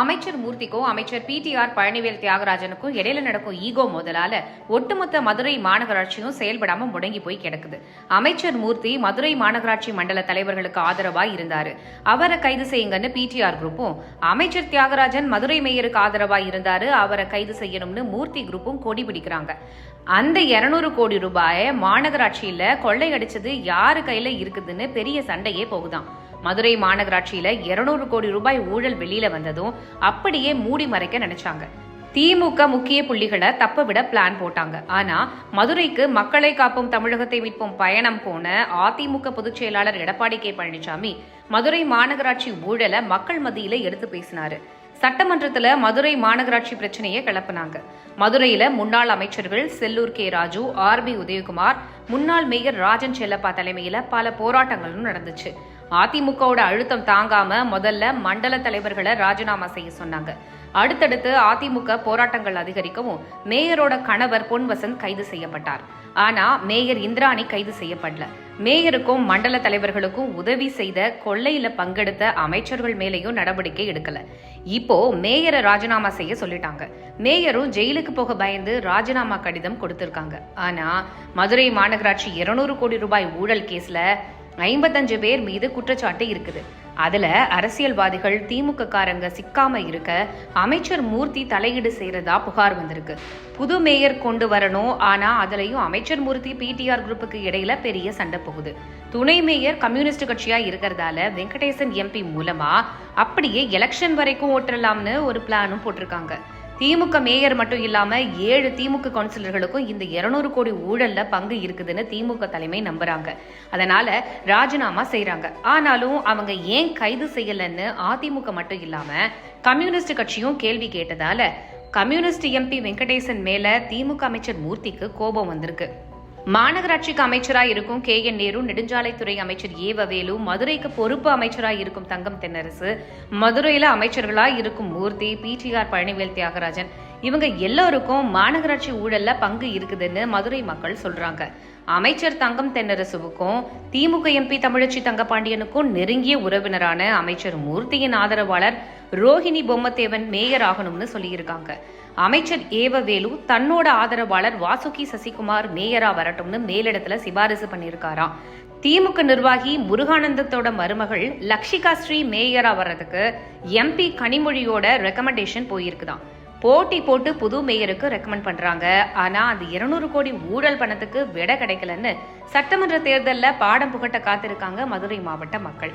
அமைச்சர் மூர்த்திக்கும் அமைச்சர் பிடிஆர் பழனிவேல் தியாகராஜனுக்கும் இடையில நடக்கும் ஈகோ மோதலால ஒட்டுமொத்த மதுரை மாநகராட்சியும் செயல்படாம முடங்கி போய் கிடக்குது. அமைச்சர் மூர்த்தி மதுரை மாநகராட்சி மண்டல தலைவர்களுக்கு ஆதரவாய் இருந்தாரு. அவரை கைது செய்யுங்கன்னு பிடிஆர் குரூப்பும் அமைச்சர் தியாகராஜன் மதுரை மேயருக்கு ஆதரவாய் இருந்தாரு அவரை கைது செய்யணும்னு மூர்த்தி குரூப்பும் கொடி பிடிக்கிறாங்க. அந்த 200 கோடி ரூபாயை மாநகராட்சியில கொள்ளையடிச்சது யாரு கையில இருக்குதுன்னு பெரிய சண்டையே போகுதாம் மதுரை மாநகராட்சியில 200 கோடி ரூபாய் ஊழல் வெளியில வந்ததும் அப்படியே மூடி மறைக்க நினைச்சாங்க. திமுக முக்கிய புள்ளிகளை தப்ப விட பிளான் போட்டாங்க. ஆனா மதுரைக்கு மக்களை காப்போம் தமிழகத்தை மீட்போம் பயணம் போன அதிமுக பொதுச் செயலாளர் எடப்பாடி கே பழனிசாமி மதுரை மாநகராட்சி ஊழலை மக்கள் மத்தியில எடுத்து பேசினாரு. சட்டமன்றத்துல மதுரை மாநகராட்சி பிரச்சனையை கிளப்பினாங்க. மதுரையில முன்னாள் அமைச்சர்கள் Sellur K Raju R B Udhayakumar முன்னாள் மேயர் ராஜன் செல்லப்பா தலைமையில பல போராட்டங்களும் நடந்துச்சு. அதிமுகவோட அழுத்தம் தாங்காம முதல்ல மண்டல தலைவர்களை ராஜினாமா செய்ய சொன்னாங்க. அடுத்தடுத்து அதிமுக போராட்டங்கள் அதிகரிக்கவும் மேயரோட கணவர் பொன் வசந்த் கைது செய்யப்பட்டார். ஆனா மேயர் இந்திராணி கைது செய்யப்படல. மேயருக்கும் மண்டல தலைவர்களுக்கும் உதவி செய்த கொள்ளையில பங்கெடுத்த அமைச்சர்கள் மேலேயும் நடவடிக்கை எடுக்கல. இப்போ மேயரை ராஜினாமா செய்ய சொல்லிட்டாங்க. மேயரும் ஜெயிலுக்கு போக பயந்து ராஜினாமா கடிதம் கொடுத்திருக்காங்க. ஆனா மதுரை மாநகராட்சி 200 கோடி ரூபாய் ஊழல் கேஸ்ல ஐம்பத்தஞ்சு பேர் மீது குற்றச்சாட்டு இருக்குது. அதுல அரசியல்வாதிகள் திமுக காரங்க சிக்காம இருக்க அமைச்சர் மூர்த்தி தலையீடு செய்யறதா புகார் வந்திருக்கு. புது மேயர் கொண்டு வரணும் ஆனா அதுலயும் அமைச்சர் மூர்த்தி பிடிஆர் குரூப்புக்கு இடையில பெரிய சண்டை போகுது. துணை மேயர் கம்யூனிஸ்ட் கட்சியா இருக்கிறதால வெங்கடேசன் எம்பி மூலமா அப்படியே எலெக்ஷன் வரைக்கும் ஓட்டலாம்னு ஒரு பிளானும் போட்டிருக்காங்க. திமுக மேயர் மட்டும் இல்லாம ஏழு திமுக கவுன்சிலர்களுக்கும் இந்த 200 கோடி ஊழல்ல பங்கு இருக்குதுன்னு திமுக தலைமை நம்புறாங்க. அதனால ராஜினாமா செய்கிறாங்க ஆனாலும் அவங்க ஏன் கைது செய்யலன்னு அதிமுக மட்டும் இல்லாம கம்யூனிஸ்ட் கட்சியும் கேள்வி கேட்டதால கம்யூனிஸ்ட் எம்பி வெங்கடேசன் மேல திமுக அமைச்சர் மூர்த்திக்கு கோபம் வந்திருக்கு. மாநகராட்சிக்கு அமைச்சராக இருக்கும் கே என் நேரு நெடுஞ்சாலைத்துறை அமைச்சர் ஏவவேலு மதுரைக்கு பொறுப்பு அமைச்சராக இருக்கும் தங்கம் தென்னரசு மதுரையில அமைச்சர்களாக இருக்கும் மூர்த்தி பிடிஆர் பழனிவேல் தியாகராஜன். இவங்க எல்லோருக்கும் மாநகராட்சி ஊழல்ல பங்கு இருக்குதுன்னு மதுரை மக்கள் சொல்றாங்க. அமைச்சர் தங்கம் தென்னரசுவுக்கும் திமுக எம்பி தமிழச்சி தங்கபாண்டியனுக்கும் நெருங்கிய உறவினரான அமைச்சர் மூர்த்தியின் ஆதரவாளர் ரோஹிணி பொம்மத்தேவன் மேயர் ஆகணும்னு சொல்லியிருக்காங்க. அமைச்சர் ஏவவேலு தன்னோட ஆதரவாளர் வாசுகி சசிகுமார் மேயரா வரட்டும்னு மேலிடத்துல சிபாரிசு பண்ணியிருக்காராம் திமுக நிர்வாகி முருகானந்தத்தோட மருமகள் லக்ஷிகா ஸ்ரீ மேயரா வர்றதுக்கு எம்பி கனிமொழியோட ரெக்கமெண்டேஷன் போயிருக்குதாம். போட்டி போட்டு புது மேயருக்கு ரெக்கமெண்ட் பண்றாங்க. ஆனா அந்த 200 கோடி ஊழல் பணத்துக்கு விட கிடைக்கலன்னு சட்டமன்ற தேர்தலில் பாடம் புகட்ட காத்திருக்காங்க மதுரை மாவட்ட மக்கள்.